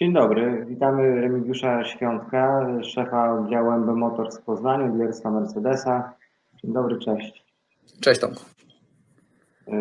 Dzień dobry, witamy Remigiusza Świątka, szefa oddziału MB Motors w Poznaniu, dealerstwa Mercedesa. Dzień dobry, cześć. Cześć Tomku. Y,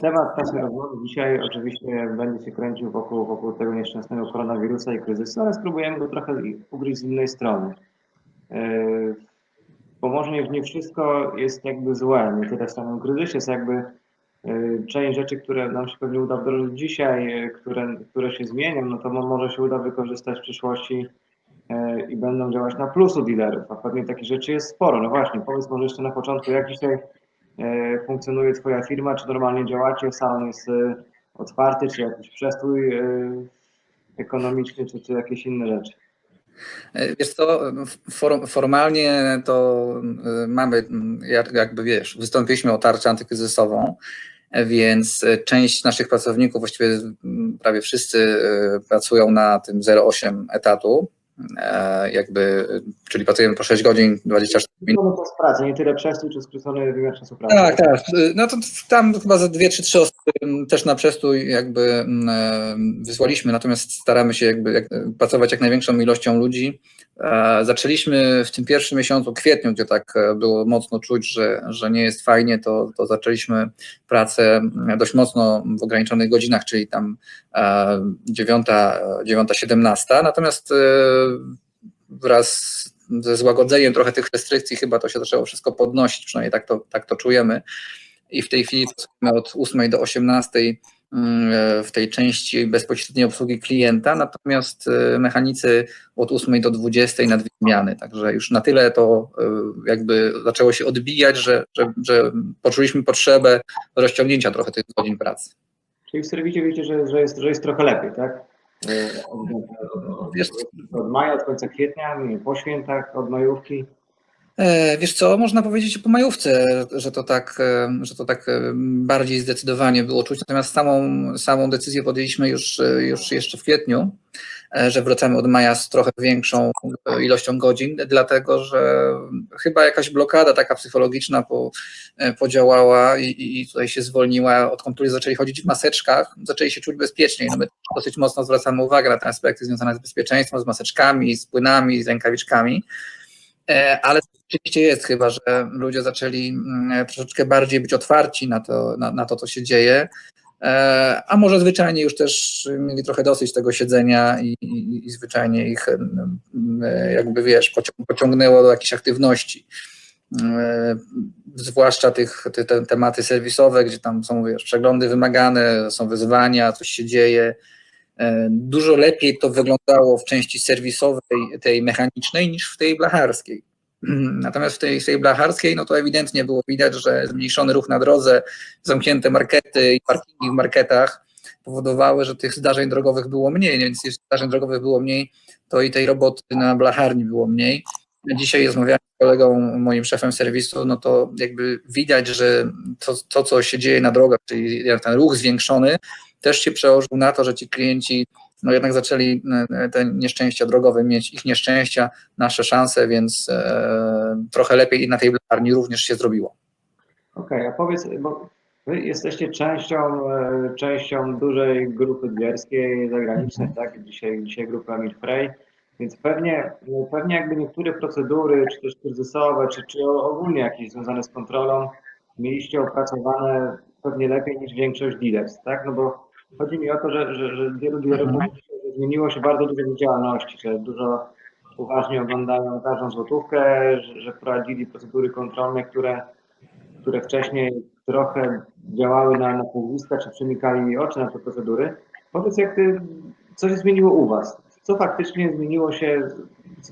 Temat naszej rozmowy dzisiaj oczywiście będzie się kręcił wokół, wokół tego nieszczęsnego koronawirusa i kryzysu, ale spróbujemy go trochę ugryźć z innej strony. Y, Bo może nie, nie wszystko jest jakby złe, nie tyle w samym kryzysie, jest jakby część rzeczy, które nam się pewnie uda wdrożyć dzisiaj, y, które, które się zmienią, no to mo- może się uda wykorzystać w przyszłości y, i będą działać na plusu dealerów, a pewnie takich rzeczy jest sporo. No właśnie, powiedz może jeszcze na początku, jak dzisiaj funkcjonuje Twoja firma, czy normalnie działacie, salon jest otwarty, czy jakiś przestój ekonomiczny, czy, czy jakieś inne rzeczy. E, Wiesz co, for, formalnie to y, mamy, mm, jak- jakby wiesz, wystąpiliśmy o tarczę antykryzysową, więc e, część naszych pracowników, właściwie prawie wszyscy e, pracują na tym 0,8 etatu, e, jakby, czyli pracujemy po 6 godzin, 24 minut. No to jest praca, nie tyle przestój, czy skrócony wymiar czasu pracy. Tak, tak. No to tam chyba czy trzy osoby m, też na przestój jakby wysłaliśmy, natomiast staramy się jakby jak, pracować jak największą ilością ludzi. E, Zaczęliśmy w tym pierwszym miesiącu, kwietniu, gdzie tak e, było mocno czuć, że, że nie jest fajnie, to, to zaczęliśmy pracę m, dość mocno w ograniczonych godzinach, czyli tam e, 9, 9.17. Natomiast e, wraz ze złagodzeniem trochę tych restrykcji chyba to się zaczęło wszystko podnosić, przynajmniej tak to, tak to czujemy. I w tej chwili pracujemy od 8 do 18 mm, w tej części bezpośredniej obsługi klienta, natomiast e, mechanicy od 8 do 20 na dwie zmiany. Także już na tyle to e, jakby zaczęło się odbijać, że, że, że poczuliśmy potrzebę rozciągnięcia trochę tych godzin pracy. Czyli w serwisie wiecie, że, że, jest, że jest trochę lepiej, tak? Od, od, od, od maja, od końca kwietnia, po świętach, od majówki. E, Wiesz co, można powiedzieć po majówce, że to tak, e, że to tak e, bardziej zdecydowanie było czuć, natomiast samą, samą decyzję podjęliśmy już, już jeszcze w kwietniu, że wracamy od maja z trochę większą ilością godzin, dlatego że chyba jakaś blokada taka psychologiczna po, podziałała i, i- i tutaj się zwolniła, odkąd ludzie zaczęli chodzić w maseczkach, zaczęli się czuć bezpieczniej. No my dosyć mocno zwracamy uwagę na te aspekty związane z bezpieczeństwem, z maseczkami, z płynami, z rękawiczkami. E, Ale rzeczywiście jest chyba, że ludzie zaczęli mm, troszeczkę bardziej być otwarci na to, na, na to co się dzieje. E, A może zwyczajnie już też mieli trochę dosyć tego siedzenia i, i, i zwyczajnie ich mm, e, jakby wiesz, pocią- pociągnęło do jakiejś aktywności. E, Zwłaszcza tych, te, te tematy serwisowe, gdzie tam są wiesz, przeglądy wymagane, są wyzwania, coś się dzieje. E, Dużo lepiej to wyglądało w części serwisowej, tej mechanicznej, niż w tej blacharskiej. Natomiast w tej, w tej blacharskiej, no to ewidentnie było widać, że zmniejszony ruch na drodze, zamknięte markety i parkingi w marketach powodowały, że tych zdarzeń drogowych było mniej, więc jeśli zdarzeń drogowych było mniej, to i tej roboty na blacharni było mniej. Dzisiaj rozmawiałem z kolegą, moim szefem serwisu, no to jakby widać, że to, to co się dzieje na drogach, czyli ten ruch zwiększony, też się przełożył na to, że ci klienci no jednak zaczęli e, te nieszczęścia drogowe mieć, ich nieszczęścia, nasze szanse, więc e, trochę lepiej na tej blarni również się zrobiło. Okej, a powiedz, bo wy jesteście częścią, e, częścią dużej grupy dealerskiej zagranicznej, tak? Dzisiaj, dzisiaj grupy Amir Frey, więc pewnie, pewnie jakby niektóre procedury, czy też kryzysowe, czy, czy ogólnie jakieś związane z kontrolą, mieliście opracowane pewnie lepiej niż większość dealerstw, tak? No bo chodzi mi o to, że, że, że wielu dealerów Mhm. zmieniło się bardzo dużo w działalności, że dużo uważnie oglądają każdą złotówkę, że, że wprowadzili procedury kontrolne, które które wcześniej trochę działały na, na półgłówka, czy przymykali oczy na te procedury. Powiedz, jak ty, co się zmieniło u Was? Co faktycznie zmieniło się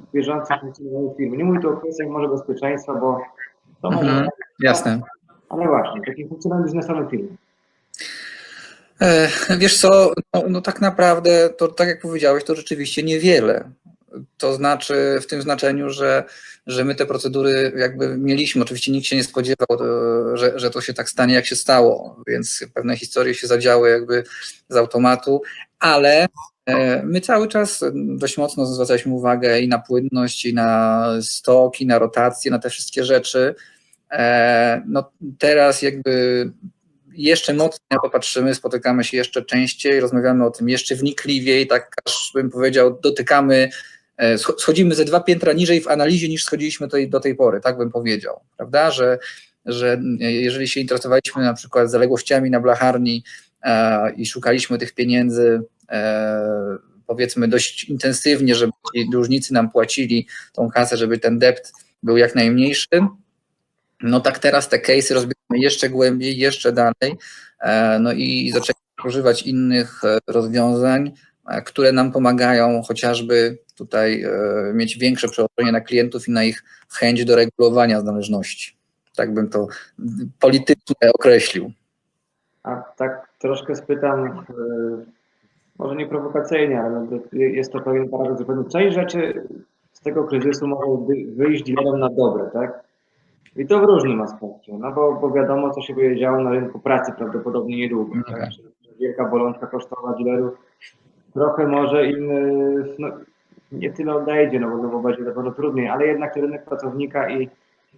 w bieżącym funkcjonowaniu firmy? Nie mówię tu o kwestiach może bezpieczeństwa, bo to może, Mhm, jasne. ale właśnie, takim funkcjonowaniu biznesowym firmy. E, Wiesz co, no, no tak naprawdę, to tak jak powiedziałeś, to rzeczywiście niewiele. To znaczy w tym znaczeniu, że, że my te procedury jakby mieliśmy. Oczywiście nikt się nie spodziewał, e, że, że to się tak stanie, jak się stało, więc pewne historie się zadziały jakby z automatu, ale my cały czas dość mocno zwracaliśmy uwagę i na płynność, i na stok, i na rotację, na te wszystkie rzeczy. E, No teraz jakby jeszcze mocniej na to patrzymy, spotykamy się jeszcze częściej, rozmawiamy o tym jeszcze wnikliwiej, tak aż bym powiedział, dotykamy, e, scho- schodzimy ze dwa piętra niżej w analizie niż schodziliśmy tej, do tej pory, tak bym powiedział, prawda, że, że e, jeżeli się interesowaliśmy na przykład zaległościami na blacharni e, i szukaliśmy tych pieniędzy e, powiedzmy dość intensywnie, żeby ci dłużnicy nam płacili tą kasę, żeby ten dept był jak najmniejszy, no tak teraz te case'y rozbieramy jeszcze głębiej, jeszcze dalej, e, no i zaczęliśmy używać innych e, rozwiązań, e, które nam pomagają chociażby tutaj e, mieć większe przełożenie na klientów i na ich chęć do regulowania należności. Tak bym to politycznie określił. A tak troszkę spytam, e, może nie prowokacyjnie, ale jest to pewien paradoks, że część rzeczy z tego kryzysu wy- wyjść dealerom na dobre, tak? I to w różnym aspekcie, no bo, bo wiadomo, co się będzie działo na rynku pracy prawdopodobnie niedługo, No tak? tak. Wielka bolączka kosztowa dealerów trochę może im, e, no, nie tyle odejdzie, no bo, no bo będzie na pewno trudniej, ale jednak rynek pracownika i,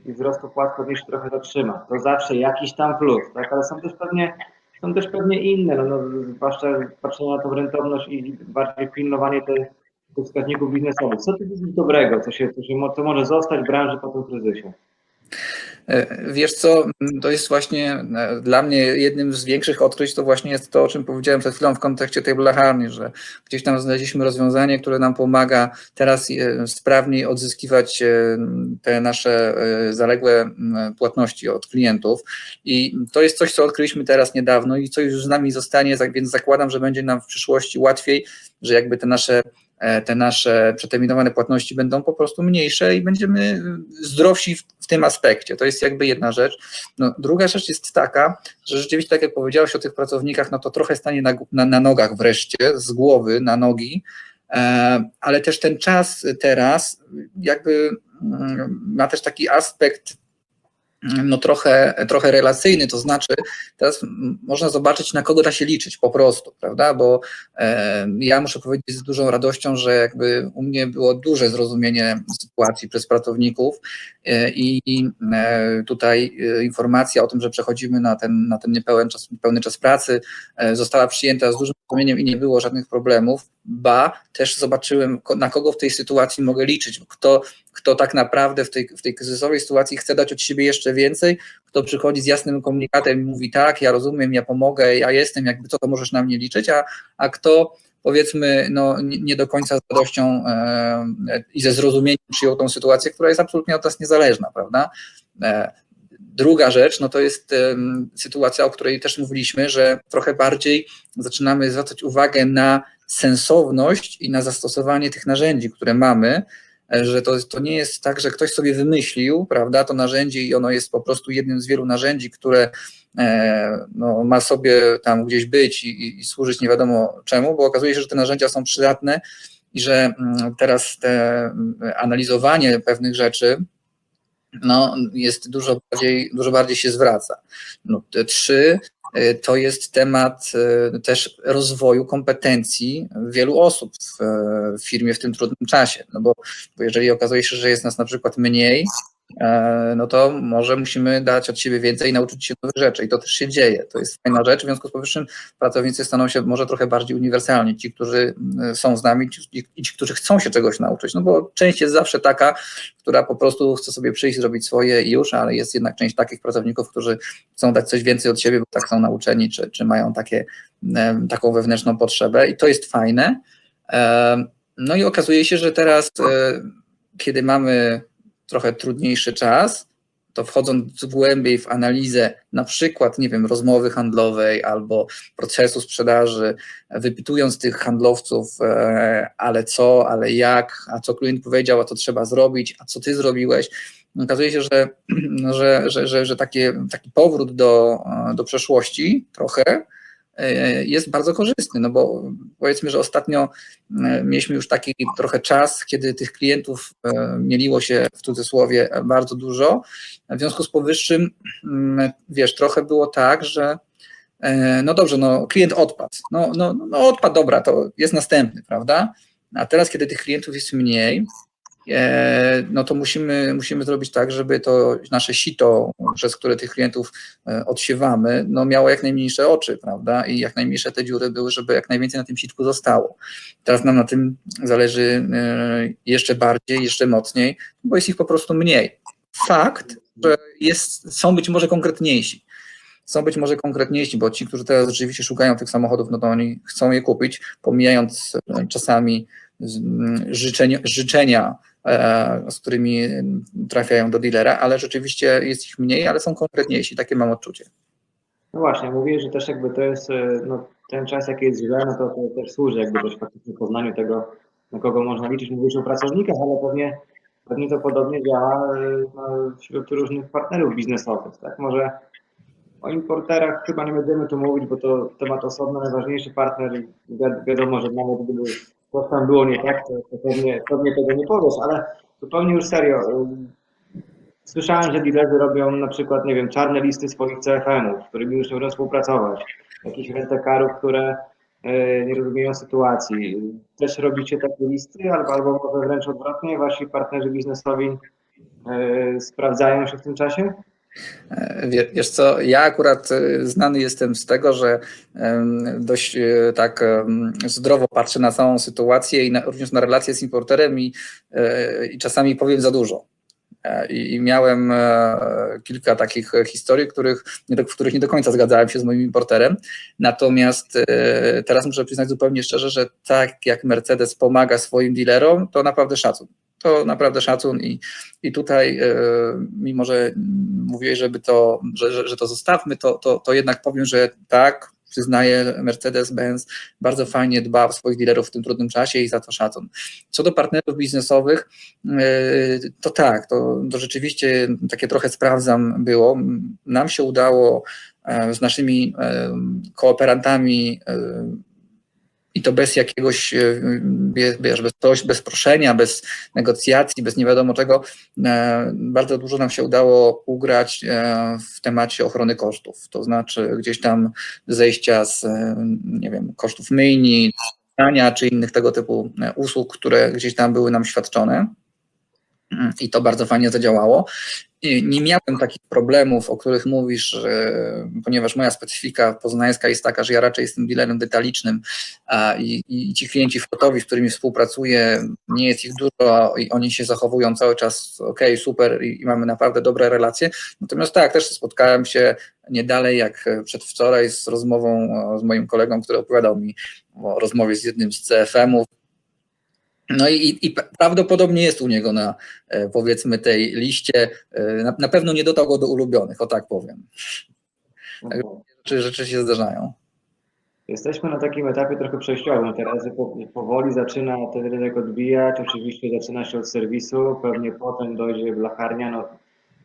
i wzrostu pewnie się trochę zatrzyma. To zawsze jakiś tam plus, tak? Ale są też pewnie, są też pewnie inne, no, no, zwłaszcza patrzenie na tą rentowność i bardziej pilnowanie tych, tych wskaźników biznesowych. Co tu jest dobrego, co, się, co, się, co może zostać w branży po tym kryzysie? E, Wiesz co, to jest właśnie e, dla mnie jednym z większych odkryć, to właśnie jest to, o czym powiedziałem przed chwilą w kontekście tej blacharni, że gdzieś tam znaleźliśmy rozwiązanie, które nam pomaga teraz e, sprawniej odzyskiwać te nasze zaległe płatności od klientów. I to jest coś, co odkryliśmy teraz niedawno i co już z nami zostanie, więc zakładam, że będzie nam w przyszłości łatwiej, że jakby te nasze te nasze przeterminowane płatności będą po prostu mniejsze i będziemy zdrowsi w, w tym aspekcie. To jest jakby jedna rzecz. No, druga rzecz jest taka, że rzeczywiście, tak jak powiedziałeś o tych pracownikach, no to trochę stanie na, na, na nogach wreszcie, z głowy na nogi, e, ale też ten czas teraz jakby mm, ma też taki aspekt no trochę, trochę relacyjny, to znaczy teraz można zobaczyć, na kogo da się liczyć po prostu, prawda, bo e, ja muszę powiedzieć z dużą radością, że jakby u mnie było duże zrozumienie sytuacji przez pracowników e, i e, tutaj e, informacja o tym, że przechodzimy na ten, na ten niepełny czas, pełny czas pracy e, została przyjęta z dużym zrozumieniem i nie było żadnych problemów, ba, też zobaczyłem, na kogo w tej sytuacji mogę liczyć, kto, kto tak naprawdę w tej, w tej kryzysowej sytuacji chce dać od siebie jeszcze więcej, kto przychodzi z jasnym komunikatem i mówi tak, ja rozumiem, ja pomogę, ja jestem, jakby co, to możesz na mnie liczyć, a, a kto powiedzmy no, nie, do końca z radością e, i ze zrozumieniem przyjął tą sytuację, która jest absolutnie od nas niezależna, prawda? E, Druga rzecz, no to jest sytuacja, o której też mówiliśmy, że trochę bardziej zaczynamy zwracać uwagę na sensowność i na zastosowanie tych narzędzi, które mamy, e, że to, to nie jest tak, że ktoś sobie wymyślił, prawda, to narzędzie i ono jest po prostu jednym z wielu narzędzi, które e, no, ma sobie tam gdzieś być i, i- służyć nie wiadomo czemu, bo okazuje się, że te narzędzia są przydatne i że mm, teraz te mm, analizowanie pewnych rzeczy no, jest dużo bardziej, dużo bardziej się zwraca. No, te trzy to jest temat y, też rozwoju kompetencji wielu osób w, w firmie w tym trudnym czasie. No bo, bo jeżeli okazuje się, że jest nas na przykład mniej, no to może musimy dać od siebie więcej i nauczyć się nowych rzeczy. I to też się dzieje. To jest fajna rzecz. W związku z powyższym pracownicy staną się może trochę bardziej uniwersalni. Ci, którzy y, są z nami ci, i ci, którzy chcą się czegoś nauczyć. No bo część jest zawsze taka, która po prostu chce sobie przyjść, zrobić swoje i już, ale jest jednak część takich pracowników, którzy chcą dać coś więcej od siebie, bo tak są nauczeni, czy, czy mają takie, em, taką wewnętrzną potrzebę i to jest fajne. No i okazuje się, że teraz, e, kiedy mamy trochę trudniejszy czas, to wchodząc głębiej w analizę na przykład, nie wiem, rozmowy handlowej albo procesu sprzedaży, wypytując tych handlowców, e, ale co, ale jak, a co klient powiedział, a co trzeba zrobić, a co ty zrobiłeś, okazuje się, że, że, że, że, że takie, taki powrót do, do przeszłości trochę jest bardzo korzystny, no bo powiedzmy, że ostatnio e, mieliśmy już taki trochę czas, kiedy tych klientów e, mieliło się w cudzysłowie bardzo dużo. W związku z powyższym, mm, wiesz, trochę było tak, że e, no dobrze, no klient odpadł. No, no, no odpadł, dobra, to jest następny, prawda? A teraz, kiedy tych klientów jest mniej, e, no to musimy, musimy zrobić tak, żeby to nasze sito, przez które tych klientów e, odsiewamy, no miało jak najmniejsze oczy, prawda? I jak najmniejsze te dziury były, żeby jak najwięcej na tym sitku zostało. Teraz nam na tym zależy e, jeszcze bardziej, jeszcze mocniej, bo jest ich po prostu mniej. Fakt, że jest, są być może konkretniejsi. Są być może konkretniejsi, bo ci, którzy teraz rzeczywiście szukają tych samochodów, no to oni chcą je kupić, pomijając e, czasami życzenia, życzenia e, z którymi trafiają do dealera, ale rzeczywiście jest ich mniej, ale są konkretniejsi, takie mam odczucie. No właśnie, mówię, że też jakby to jest e, no, ten czas, jaki jest źle, no to, to też służy jakby też faktycznie poznaniu tego, na kogo można liczyć. Mówisz o pracownikach, ale pewnie, pewnie to podobnie działa e, no, wśród różnych partnerów biznesowych, tak? Może o importerach chyba nie będziemy tu mówić, bo to temat osobny, najważniejszy partner, wi- wiadomo, że nawet gdyby coś tam było nie tak, to, to pewnie, pewnie tego nie powiesz, ale zupełnie już serio. e, Słyszałem, że dealerzy robią na przykład, nie wiem, czarne listy swoich CFM-ów, z którymi już nie będą współpracować. Jakichś rentekarów, które e, nie rozumieją sytuacji. Też robicie takie listy, albo, albo może wręcz odwrotnie, wasi partnerzy biznesowi e, sprawdzają się w tym czasie? Wie- Wiesz co, ja akurat e, znany jestem z tego, że dość e, tak zdrowo patrzę na całą sytuację i na, również na relacje z importerem i, e, i czasami powiem za dużo. E, I, i miałem e, kilka takich historii, których, w których nie do końca zgadzałem się z moim importerem. Natomiast teraz muszę przyznać zupełnie szczerze, że tak jak Mercedes pomaga swoim dealerom, to naprawdę szacun. To naprawdę szacun i, i tutaj, e, mimo że mówiłeś, żeby to, że, że, że to zostawmy, to, to, to jednak powiem, że tak, przyznaję, Mercedes-Benz bardzo fajnie dba o swoich dealerów w tym trudnym czasie i za to szacun. Co do partnerów biznesowych, e, to tak, to, to rzeczywiście takie trochę sprawdzam było. Nam się udało e, z naszymi kooperantami i to bez jakiegoś, e, wie- wiesz, bez, coś, bez proszenia, bez negocjacji, bez nie wiadomo czego, e, bardzo dużo nam się udało ugrać e, w temacie ochrony kosztów. To znaczy gdzieś tam zejścia z, nie wiem, kosztów myjni, czy innych tego typu usług, które gdzieś tam były nam świadczone. I to bardzo fajnie zadziałało. Nie miałem takich problemów, o których mówisz, ponieważ moja specyfika poznańska jest taka, że ja raczej jestem dealerem detalicznym i, i ci klienci flotowi, z którymi współpracuję, nie jest ich dużo i oni się zachowują cały czas ok, super i, i mamy naprawdę dobre relacje. Natomiast tak, też spotkałem się nie dalej jak przedwczoraj z rozmową z moim kolegą, który opowiadał mi o rozmowie z jednym z CFM-ów, no i, i prawdopodobnie jest u niego na e, powiedzmy tej liście. e, Na, na pewno nie dotarł go do ulubionych, o tak powiem. Rzeczy, rzeczy się zdarzają. Jesteśmy na takim etapie trochę przejściowym teraz, że po- powoli zaczyna ten rynek odbijać, oczywiście zaczyna się od serwisu, pewnie potem dojdzie blacharnia, no,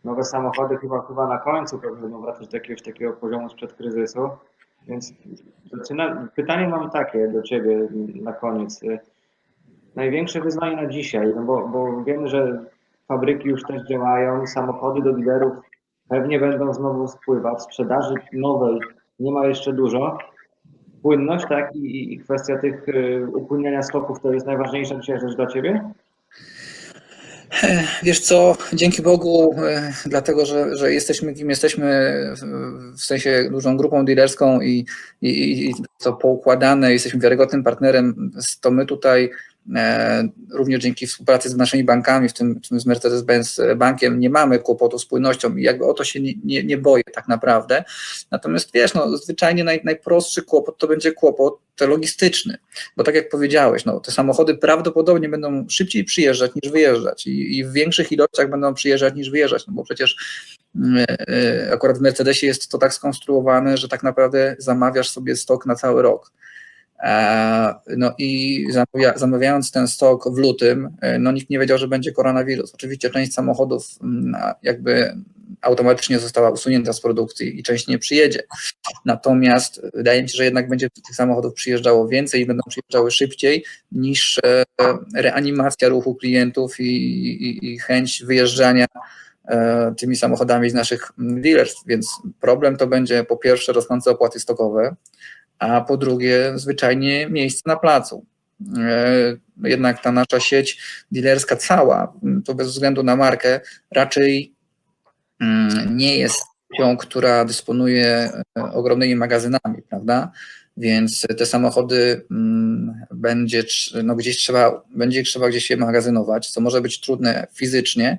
nowe samochody chyba, chyba na końcu pewnie będą wracać do jakiegoś takiego poziomu sprzed kryzysu, więc zaczyna, pytanie mam takie do Ciebie na koniec. Największe wyzwanie na dzisiaj, no bo, bo wiemy, że fabryki już też działają, samochody do dealerów pewnie będą znowu spływać, sprzedaży nowej nie ma jeszcze dużo, płynność, tak, i, i- kwestia tych y, upłyniania stoków to jest najważniejsza dzisiaj rzecz dla Ciebie? Wiesz co, dzięki Bogu, e, dlatego że, że jesteśmy kim jesteśmy, w- sensie dużą grupą dealerską i, i, i to poukładane, jesteśmy wiarygodnym partnerem, to my tutaj również dzięki współpracy z naszymi bankami, w tym, w tym z Mercedes-Benz bankiem, nie mamy kłopotu z płynnością i jakby o to się nie, nie, nie boję tak naprawdę. Natomiast wiesz, no, zwyczajnie naj, najprostszy kłopot to będzie kłopot logistyczny, bo tak jak powiedziałeś, no, te samochody prawdopodobnie będą szybciej przyjeżdżać niż wyjeżdżać i, i w większych ilościach będą przyjeżdżać niż wyjeżdżać, no bo przecież mm, e, akurat w Mercedesie jest to tak skonstruowane, że tak naprawdę zamawiasz sobie stok na cały rok. E, No i zamawia, zamawiając ten stok w lutym, e, no nikt nie wiedział, że będzie koronawirus. Oczywiście część samochodów mm, jakby automatycznie została usunięta z produkcji i część nie przyjedzie. Natomiast wydaje mi się, że jednak będzie tych samochodów przyjeżdżało więcej i będą przyjeżdżały szybciej niż e, reanimacja ruchu klientów i, i, i chęć wyjeżdżania tymi samochodami z naszych mm, dealerstw. Więc problem to będzie po pierwsze rosnące opłaty stokowe, a po drugie zwyczajnie miejsce na placu. e, jednak ta nasza sieć dealerska cała, to bez względu na markę, raczej mm, nie jest siecią, która dysponuje e, ogromnymi magazynami, prawda? Więc te samochody mm, będzie, no gdzieś trzeba, będzie trzeba gdzieś je magazynować, co może być trudne fizycznie,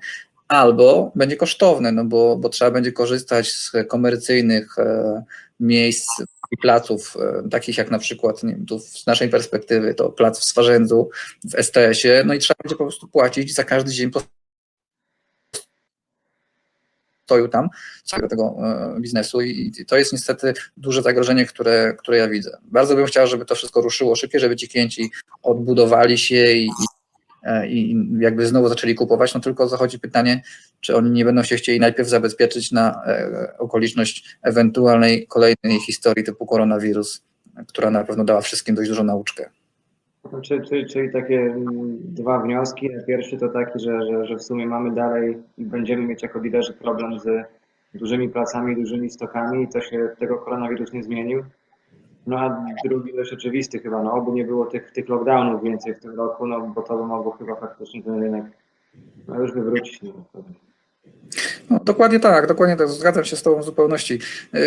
albo będzie kosztowne, no bo, bo trzeba będzie korzystać z komercyjnych e, miejsc placów, e, takich jak na przykład, nie wiem, tu z naszej perspektywy to plac w Swarzędzu, w STS-ie, no i trzeba będzie po prostu płacić za każdy dzień postoju tam, całego tego e, biznesu i, to jest niestety duże zagrożenie, które, które ja widzę. Bardzo bym chciał, żeby to wszystko ruszyło szybciej, żeby ci klienci odbudowali się i, i, e, i jakby znowu zaczęli kupować, no tylko zachodzi pytanie, czy oni nie będą się chcieli najpierw zabezpieczyć na e, okoliczność ewentualnej kolejnej historii typu koronawirus, która na pewno dała wszystkim dość dużą nauczkę. Czy, czy, czyli takie mm, dwa wnioski. Pierwszy to taki, że, że, że w sumie mamy dalej i będziemy mieć jako liderzy problem z dużymi placami, dużymi stokami i to się tego koronawirus nie zmienił. No a drugi dość oczywisty chyba, no oby nie było tych, tych lockdownów więcej w tym roku, no bo to by mogło chyba faktycznie ten rynek no, już wywrócić. No. No, dokładnie tak, dokładnie tak, zgadzam się z Tobą w zupełności. Yy,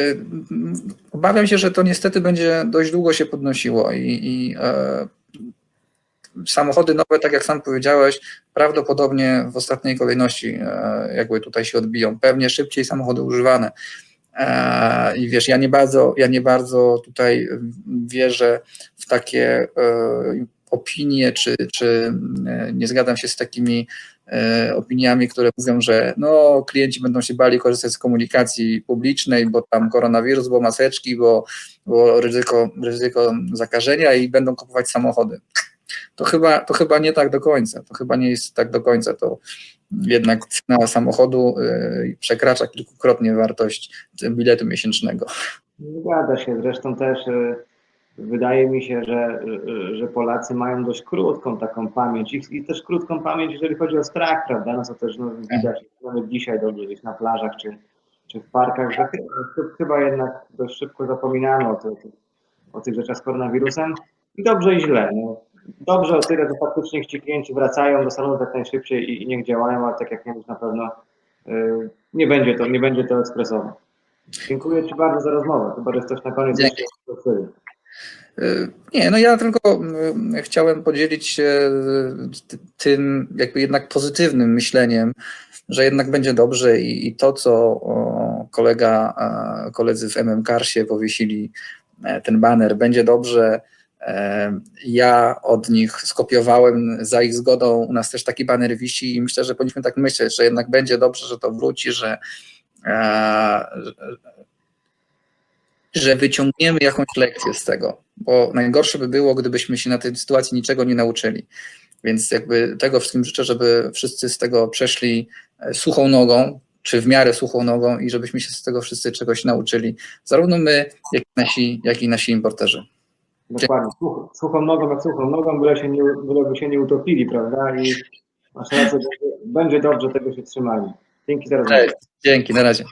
Obawiam się, że to niestety będzie dość długo się podnosiło i, i e, samochody nowe, tak jak sam powiedziałeś, prawdopodobnie w ostatniej kolejności e, jakby tutaj się odbiją. Pewnie szybciej samochody używane. E, I wiesz, ja nie bardzo, ja nie bardzo tutaj wierzę w takie e, opinie, czy, czy e, nie zgadzam się z takimi opiniami, które mówią, że no, klienci będą się bali korzystać z komunikacji publicznej, bo tam koronawirus, bo maseczki, bo, bo ryzyko, ryzyko zakażenia i będą kupować samochody. To chyba, to chyba nie tak do końca. To chyba nie jest tak do końca. To jednak cena samochodu y, przekracza kilkukrotnie wartość biletu miesięcznego. Zgadza się. Zresztą też y, wydaje mi się, że, y, że Polacy mają dość krótką taką pamięć i, i też krótką pamięć, jeżeli chodzi o strach, prawda? No co też no, widać nawet dzisiaj dobrze gdzieś na plażach czy, czy w parkach, że chyba, chyba jednak dość szybko zapominamy o, tych- o tych rzeczach z koronawirusem. I dobrze i źle. No. Dobrze o tyle, że faktycznie ci klienci wracają do salonu jak najszybciej i, i niech działają, ale tak jak mówisz, na pewno y, nie będzie to, nie będzie to ekspresowo. Dziękuję Ci bardzo za rozmowę. Chyba, że coś na koniec Dzięki. jeszcze. Y, Nie, no ja tylko y, chciałem podzielić się y, ty- tym jakby jednak pozytywnym myśleniem, że jednak będzie dobrze i, i to, co kolega, koledzy w MM Karsie powiesili e, ten baner, będzie dobrze. E, Ja od nich skopiowałem za ich zgodą. U nas też taki baner wisi i myślę, że powinniśmy tak myśleć, że jednak będzie dobrze, że to wróci, że, e, że wyciągniemy jakąś lekcję z tego, bo najgorsze by było, gdybyśmy się na tej sytuacji niczego nie nauczyli. Więc jakby tego wszystkim życzę, żeby wszyscy z tego przeszli e, suchą nogą, czy w miarę suchą nogą i żebyśmy się z tego wszyscy czegoś nauczyli, zarówno my, jak i nasi, jak i nasi importerzy. Dokładnie. Such, suchą nogą jak suchą nogą, byle, się nie, się nie utopili, prawda? I masz rację, będzie, dobrze, tego się trzymali. Dzięki za rozmowę. Cześć, dzięki, na razie.